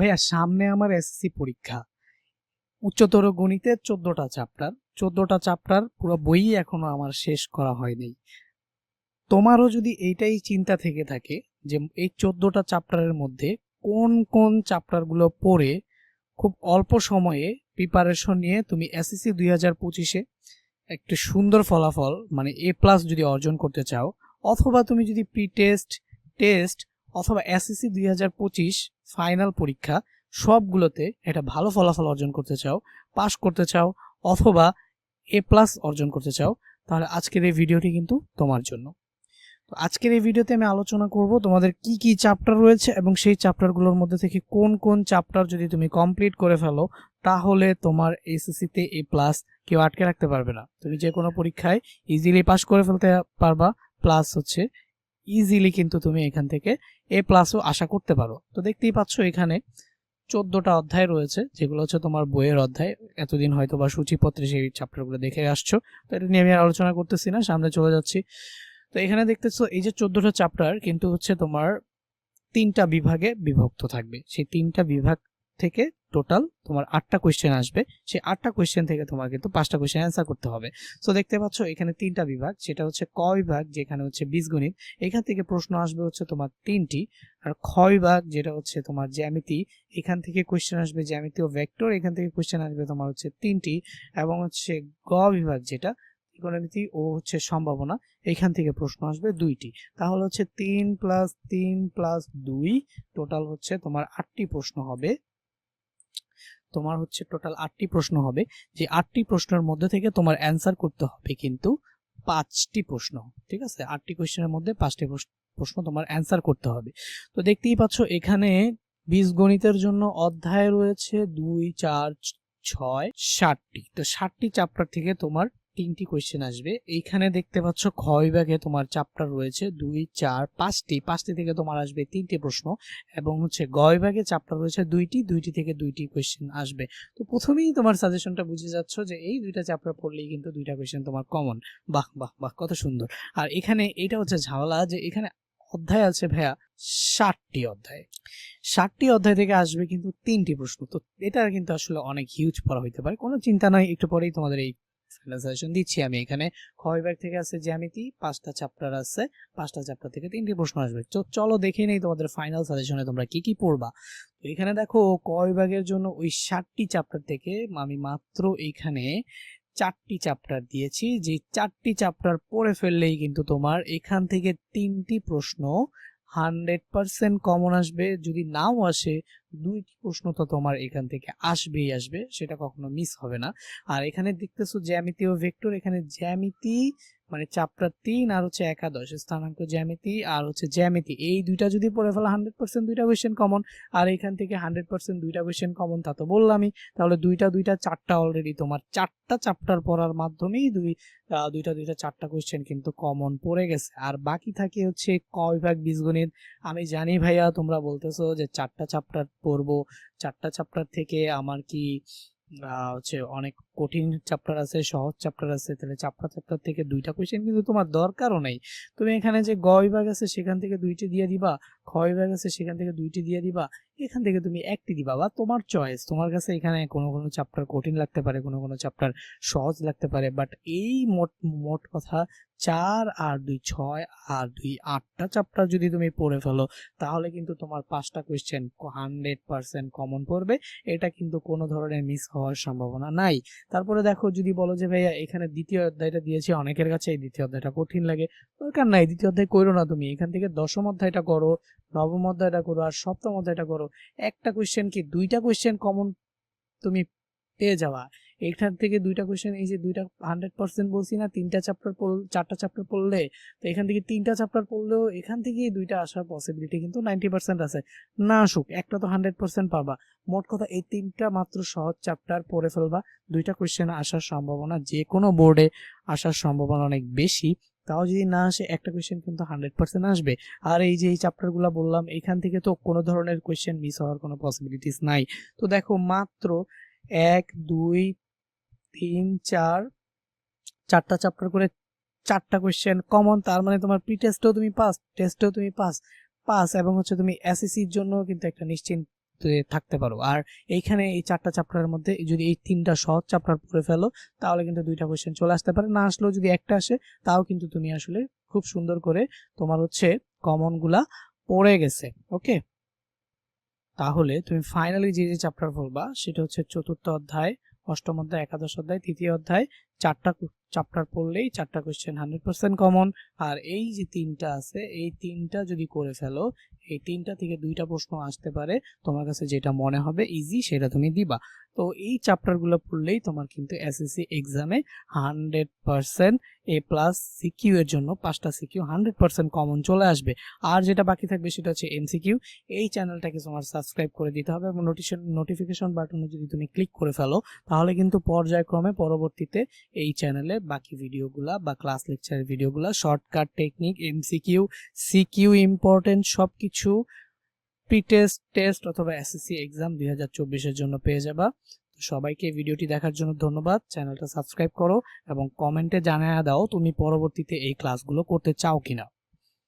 ভাইয়া, সামনে আমার এসএসসি পরীক্ষা। উচ্চতর গণিতের চোদ্দটা চ্যাপ্টার চোদ্দটা চ্যাপ্টার পুরো বই এখনও আমার শেষ করা হয়নি। তোমারও যদি এইটাই চিন্তা থেকে থাকে যে এই চোদ্দটা চ্যাপ্টারের মধ্যে কোন কোন চ্যাপ্টারগুলো পড়ে খুব অল্প সময়ে প্রিপারেশন নিয়ে তুমি এসএসসি দুই হাজার পঁচিশে একটু সুন্দর ফলাফল মানে এ প্লাস যদি অর্জন করতে চাও, অথবা তুমি যদি প্রি টেস্ট টেস্ট অথবা এসএসসি দুই হাজার পঁচিশ ফাইনাল পরীক্ষা, সবগুলোতে একটা ভালো ফলাফল অর্জন করতে চাও পাশ করতে চাও, অথবা এ প্লাস অর্জন করতে চাও, তাহলে আজকের এই ভিডিওটি কিন্তু তোমার জন্য। তো আজকের এই ভিডিওতে আমি আলোচনা করব তোমাদের কি কি চ্যাপ্টার রয়েছে এবং সেই চ্যাপ্টারগুলোর মধ্যে থেকে কোন কোন চ্যাপ্টার যদি তুমি কমপ্লিট করে ফেলো, তাহলে তোমার এসএসসিতে এ প্লাস কেউ আটকে রাখতে পারবে না। তুমি যে কোনো পরীক্ষায় ইজিলি পাস করে ফেলতে পারবা প্লাস হচ্ছে ইজিলি কিন্তু তুমি এখান থেকে এ প্লাসও আশা করতে পারো। তো দেখতেই পাচ্ছ এখানে চোদ্দটা অধ্যায় রয়েছে, যেগুলো হচ্ছে তোমার বইয়ের অধ্যায়। এতদিন হয়তো বা সূচিপত্রে সেই চ্যাপ্টারগুলো দেখে আসছো। তো এটা নিয়ে আমি আর আলোচনা করতেছি না, সামনে চলে যাচ্ছি। তো এখানে দেখতেছো এই যে চোদ্দটা চ্যাপ্টার কিন্তু হচ্ছে তোমার তিনটা বিভাগে বিভক্ত থাকবে। সেই তিনটা বিভাগ থেকে টোটাল তোমার আটটা কোয়েশ্চেন আসবে। সেই আটটা কোয়েশ্চেন থেকে তোমার কিন্তু পাঁচটা কোয়েশ্চেন অ্যান্সার করতে হবে। সো দেখতে পাচ্ছ এখানে তিনটা বিভাগ, সেটা হচ্ছে ক বিভাগ, যেখানে হচ্ছে বীজগণিত। এখান থেকে প্রশ্ন আসবে হচ্ছে তোমার তিনটি। আর খ বিভাগ, যেটা হচ্ছে তোমার জ্যামিতি, এখান থেকে কোয়েশ্চেন আসবে জ্যামিতি ও ভেক্টর এখান থেকে কোয়েশ্চেন আসবে তোমার হচ্ছে তিনটি। এবং হচ্ছে গ বিভাগ যেটা, ত্রিকোণমিতি ও হচ্ছে সম্ভাবনা, এখান থেকে প্রশ্ন আসবে দুইটি। তাহলে হচ্ছে তিন প্লাস তিন প্লাস দুই টোটাল হচ্ছে তোমার আটটি প্রশ্ন হবে। তোমার হচ্ছে টোটাল আটটি প্রশ্ন হবে। যে আটটি প্রশ্নের মধ্যে থেকে তোমার অ্যান্সার করতে হবে কিন্তু পাঁচটি প্রশ্ন, ঠিক আছে? আটটি কোয়েশ্চেনের মধ্যে পাঁচটি প্রশ্ন- তোমার অ্যান্সার করতে হবে। তো দেখতেই পাচ্ছ এখানে বীজগণিতের জন্য অধ্যায় রয়েছে দুই, চার, ছয় ষাটটি তো ষাটটি চ্যাপ্টার থেকে তোমার তিনটি কোয়েশ্চেন আসবে। এইখানে দেখতে পাচ্ছ খ বিভাগে তোমার চ্যাপ্টার রয়েছে। দুই, চার, পাঁচটি। পাঁচটি থেকে তোমার আসবে তিনটি প্রশ্ন এবং হচ্ছে গ বিভাগে চ্যাপ্টার রয়েছে দুইটি। দুইটি থেকে দুইটি কোয়েশ্চেন আসবে। তো প্রথমেই তোমার সাজেশনটা বুঝে যাচ্ছ যে এই দুইটা চ্যাপ্টার পড়লেই কিন্তু দুইটা কোয়েশ্চেন তোমার কমন বাহ বাহ বাহ, কত সুন্দর। আর এখানে এটা হচ্ছে ঝামেলা যে এখানে অধ্যায় আছে ভাইয়া ষাটটি অধ্যায়। ষাটটি অধ্যায় থেকে আসবে কিন্তু তিনটি প্রশ্ন। তো এটা কিন্তু আসলে অনেক হিউজ পড়া হইতে পারে। কোনো চিন্তা নাই, একটু পরেই তোমাদের এই সাজেশন দিচ্ছি আমি এখানে। খ বিভাগ থেকে আছে জ্যামিতি, পাঁচটা চ্যাপ্টার আছে, পাঁচটা চ্যাপ্টার থেকে তিনটি প্রশ্ন আসবে। চলো দেখে নেই তোমাদের ফাইনাল সাজেশনে তোমরা কি কি পড়বা। তো এখানে দেখো ক বিভাগের জন্য ওই ষাটটি চ্যাপ্টার থেকে আমি মাত্র এখানে চারটি চ্যাপ্টার দিয়েছি। যে চারটি চ্যাপ্টার পড়ে ফেললেই কিন্তু তোমার এখান থেকে তিনটি প্রশ্ন হান্ড্রেড পারসেন্ট কমন আসবে, যদি নাও আসে, দুইটি প্রশ্ন তো তোমার এখান থেকে আসবেই আসবে, সেটা কখনো মিস হবে না। আর এখানে দেখতেছো জ্যামিতি ও ভেক্টর এখানে জ্যামিতি মানে চ্যাপ্টার তিন আর হচ্ছে একাদশ, স্থানাঙ্ক জ্যামিতি আর হচ্ছে জ্যামিতি। এই দুইটা যদি পড়ে ফেলা হান্ড্রেড পার্সেন্ট দুইটা কোয়েশ্চেন কমন আর এখান থেকে হান্ড্রেড পার্সেন্ট দুইটা কোয়েশ্চেন কমন তা তো বললামই। তাহলে দুইটা দুইটা, চারটা অলরেডি তোমার। চারটা চ্যাপ্টার পড়ার মাধ্যমেই দুই দুইটা দুইটা, চারটা কোয়েশ্চেন কিন্তু কমন পড়ে গেছে। আর বাকি থাকে হচ্ছে ক বিভাগ বীজগণিত। আমি জানি ভাইয়া, তোমরা বলতেছো যে চারটা চ্যাপ্টার পড়ব। চারটা চ্যাপ্টার থেকে আমার কি হচ্ছে অনেক কঠিন চ্যাপ্টার আছে, সহজ চ্যাপ্টার আছে, তাহলে চারটা চ্যাপ্টার থেকে দুইটা কোয়েশ্চেন কিন্তু তোমার দরকারও নেই। তুমি এখানে যে গ বিভাগ আছে, সেখান থেকে দুইটি দিয়ে দিবা, খ বিভাগ আছে, সেখান থেকে দুইটি দিয়ে দিবা, এখান থেকে তুমি একটি দিবা, বা তোমার চয়েস তোমার কাছে এখানে কোনো কোনো চ্যাপ্টার কঠিন লাগতে পারে, কোনো কোনো চ্যাপ্টার সহজ লাগতে পারে বাট এই মোট মোট কথা চার আর দুই, ছয় আর দুই, আটটা চ্যাপ্টার যদি তুমি পড়ে ফেলো, তাহলে কিন্তু তোমার পাঁচটা কোয়েশ্চেন হান্ড্রেড পার্সেন্ট কমন পড়বে। এটা কিন্তু কোনো ধরনের মিস হওয়ার সম্ভাবনা নাই। তারপরে দেখো যদি বলো যে, ভাইয়া, এখানে দ্বিতীয় অধ্যায়টা দিয়েছি, অনেকের কাছে এই দ্বিতীয় অধ্যায়টা কঠিন লাগে। দরকার নাই, দ্বিতীয় অধ্যায় করো না তুমি। এখান থেকে দশম অধ্যায়টা করো, নবম অধ্যায়টা করো আর সপ্তম অধ্যায়টা করো। একটা কোয়েশ্চেন কি? দুইটা কোয়েশ্চেন কমন তুমি পেয়ে যাওয়া এখান থেকে দুইটা কোয়েশ্চেন এই যে দুইটা হান্ড্রেড পার্সেন্ট বলছি না, তিনটা চ্যাপ্টার পড়, চারটা চ্যাপ্টার পড়লে, তো এখান থেকে তিনটা চ্যাপ্টার পড়লেও এখান থেকে দুইটা আসার পসিবিলিটি কিন্তু নাইনটি পার্সেন্ট আছে। না আসুক, একটা তো হান্ড্রেড পার্সেন্ট পাবা। মোট কথা এই তিনটা মাত্র সহজ চ্যাপ্টার পড়ে ফেলবা। দুইটা কোয়েশ্চেন আসার সম্ভাবনা যে কোনো বোর্ডে আসার সম্ভাবনা অনেক বেশি। তাও যদি না আসে, একটা কোয়েশ্চেন কিন্তু হান্ড্রেড পার্সেন্ট আসবে। আর এই যে এই চ্যাপ্টারগুলো বললাম, এখান থেকে তো কোনো ধরনের কোয়েশ্চেন মিস হওয়ার কোনো পসিবিলিটিস নাই। তো দেখো, মাত্র এক, দুই তিন, চার, চারটা চ্যাপ্টার করে চারটা কোয়েশ্চেন কমন তার মানে তোমার প্রি টেস্টেও তুমি পাস টেস্টেও তুমি পাস পাস এবং হচ্ছে তুমি এসএসসির জন্য কিন্তু একটা নিশ্চিন্ত থাকতে পারো। আর এইখানে এই চারটা চ্যাপ্টারের মধ্যে যদি এই তিনটা সহজ চ্যাপ্টার পড়ে ফেলো, তাহলে কিন্তু দুইটা কোয়েশ্চেন চলে আসতে পারে। না আসলেও যদি একটা আসে, তাও কিন্তু তুমি আসলে খুব সুন্দর করে তোমার হচ্ছে কমনগুলা পড়ে গেছে ওকে তাহলে তুমি ফাইনালি যে যে চ্যাপ্টার পড়বা, সেটা হচ্ছে চতুর্থ অধ্যায় অষ্টম অধ্যায় একাদশ অধ্যায় তৃতীয় অধ্যায় চারটা চ্যাপ্টার পড়লেই চারটা কোয়েশ্চেন হান্ড্রেড পার্সেন্ট কমন আর এই যে তিনটা আছে, এই তিনটা যদি করে ফেলো, এই তিনটা থেকে দুইটা প্রশ্ন আসতে পারে, তোমার কাছে যেটা মনে হবে ইজি সেটা তুমি দিবা। তো এই চ্যাপ্টারগুলো পড়লেই তোমার কিন্তু এসএসসি এক্সামে hundred percent A plus CQ এর জন্য পাঁচটা সিকিউ হান্ড্রেড পার্সেন্ট কমন চলে আসবে। আর যেটা বাকি থাকবে সেটা হচ্ছে এমসিকিউ এই চ্যানেলটাকে তোমার সাবস্ক্রাইব করে দিতে হবে এবং নোটিশন নোটিফিকেশন বাটনে যদি তুমি ক্লিক করে ফেলো, তাহলে কিন্তু পর্যায়ক্রমে পরবর্তীতে এই চ্যানেলে বাকি ভিডিওগুলা বা ক্লাস লেকচারের ভিডিওগুলো shortcut technique MCQ CQ important সব কিছু টেস্ট টেস্ট অথবা এসএসসি এক্সাম দুই হাজার চব্বিশের জন্য পেয়ে যাবা। সবাইকে ভিডিওটি দেখার জন্য ধন্যবাদ। চ্যানেলটা সাবস্ক্রাইব করো এবং কমেন্টে জানিয়ে দাও তুমি পরবর্তীতে এই ক্লাসগুলো করতে চাও কিনা।